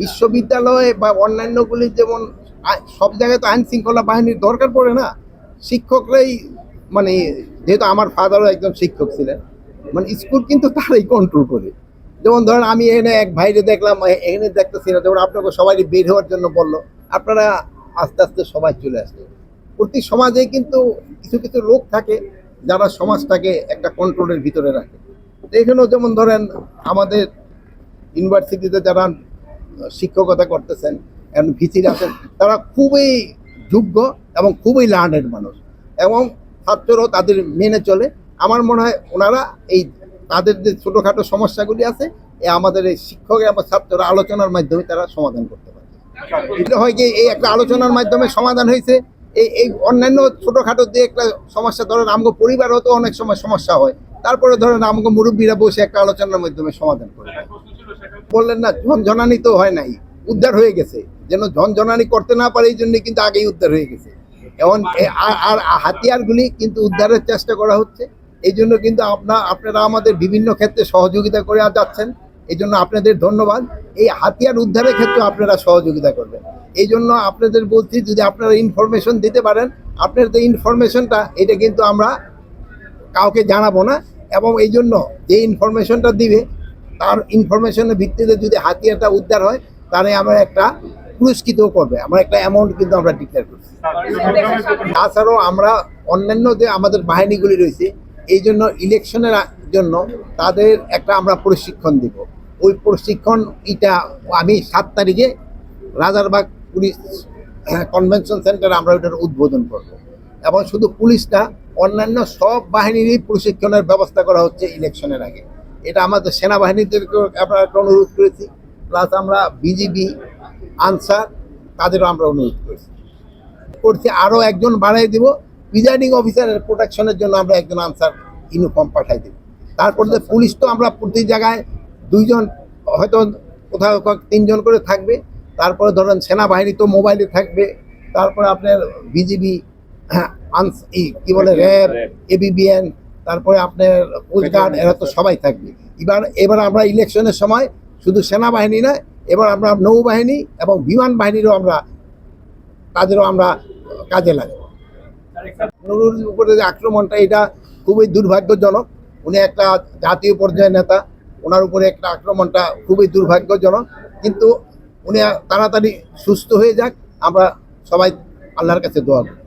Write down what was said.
বিশ্ববিদ্যালয়ে বা অন্যান্যগুলি যেমন সব জায়গায় তো আইন শৃঙ্খলা বাহিনীর দরকার পড়ে না। শিক্ষকরাই মানে যেহেতু আমার ফাদারও একজন শিক্ষক ছিলেন মানে স্কুল কিন্তু তারাই কন্ট্রোল করে। যেমন ধরেন আমি এখানে এক ভাইরে দেখলাম এখানে দেখতেছি না, যেমন আপনাকে সবাই বের হওয়ার জন্য বলল, আপনারা আস্তে আস্তে সবাই চলে আসছে প্রতি সমাজে কিন্তু কিছু কিছু লোক থাকে যারা সমাজটাকে একটা কন্ট্রোলের ভিতরে রাখে। এখানেও যেমন ধরেন আমাদের ইউনিভার্সিটিতে যারা শিক্ষকতা করতেছেন এবং ভিসির আছেন, তারা খুবই যোগ্য এবং খুবই লার্নেড মানুষ এবং ছাত্ররাও তাদের মেনে চলে আমার মনে হয় ওনারা এই তাদের যে ছোটোখাটো সমস্যাগুলি আছে, এ আমাদের এই শিক্ষক এবং ছাত্ররা আলোচনার মাধ্যমে তারা সমাধান করতে পারে এটা হয় কি, এই একটা আলোচনার মাধ্যমে সমাধান হয়েছে, এই এই অন্যান্য ছোটোখাটো যে একটা সমস্যা, ধরেন আমগো পরিবার হতো অনেক সময় সমস্যা হয়, তারপরে ধরেন আমগো মুরব্বীরা বসে একটা আলোচনার মাধ্যমে সমাধান করে। বললেন না, ঝনঝনানি তো হয় নাই, উদ্ধার হয়ে গেছে। যেন ঝনঝনানি করতে না পারে এই জন্য কিন্তু আগেই উদ্ধার হয়ে গেছে। এখন এ- আর- আর হাতিয়ারগুলি কিন্তু উদ্ধারের চেষ্টা করা হচ্ছে। এই জন্য কিন্তু আপনার আপনারা আমাদের বিভিন্ন ক্ষেত্রে সহযোগিতা করে যাচ্ছেন। এই জন্য আপনাদের ধন্যবাদ। এই হাতিয়ার উদ্ধারের ক্ষেত্রে আপনারা সহযোগিতা করবেন। এই জন্য আপনাদের বলছি, যদি আপনারা ইনফরমেশন দিতে পারেন আপনার যে ইনফরমেশনটা এটা কিন্তু আমরা কাউকে জানাব না। এবং এই জন্য যে ইনফরমেশনটা দিবে তার ইনফরমেশনের ভিত্তিতে যদি হাতিয়ারটা উদ্ধার হয়, তাহলে আমরা একটা পুরস্কৃত করবে। আমরা একটা অ্যামাউন্ট কিন্তু আমরা ডিক্লেয়ার করছি। তাছাড়াও আমরা অন্যান্য যে আমাদের বাহিনীগুলি রয়েছে, এই জন্য ইলেকশনের জন্য তাদের একটা আমরা প্রশিক্ষণ দিব। ওই প্রশিক্ষণ এটা আমি সাত তারিখে রাজারবাগ পুলিশ কনভেনশন সেন্টারে আমরা ওইটার উদ্বোধন করব। এবং শুধু পুলিশটা, অন্যান্য সব বাহিনীরই প্রশিক্ষণের ব্যবস্থা করা হচ্ছে ইলেকশনের আগে। এটা আমাদের সেনাবাহিনীদেরকেও আমরা একটা অনুরোধ করেছি প্লাস আমরা বিজিবি আনসার তাদেরও আমরা অনুরোধ করেছি। করছি আরও একজন বাড়াই দিব প্রিজাইডিং অফিসারের প্রোটেকশনের জন্য আমরা একজন আনসার ইউনিফর্ম পাঠাই দেব। তারপর পুলিশ তো আমরা প্রতি জায়গায় দুইজন হয়তো কোথাও তিনজন করে থাকবে। তারপরে ধরেন সেনাবাহিনী তো মোবাইলে থাকবে। তারপরে আপনার বিজিবি কি বলে র্যাব এবিবিএন তারপরে আপনার কোস্টগার্ড এরা তো সবাই থাকবে। এবার এবার আমরা ইলেকশনের সময় শুধু সেনাবাহিনী নয় এবার আমরা নৌবাহিনী এবং বিমান বাহিনীরও আমরা তাদেরও আমরা কাজে লাগাবো। নুরুর উপরে যে আক্রমণটা এটা খুবই দুর্ভাগ্যজনক। উনি একটা জাতীয় পর্যায়ের নেতা ওনার উপরে একটা আক্রমণটা খুবই দুর্ভাগ্যজনক। কিন্তু উনি তাড়াতাড়ি সুস্থ হয়ে যাক আমরা সবাই আল্লাহর কাছে দোয়া করি।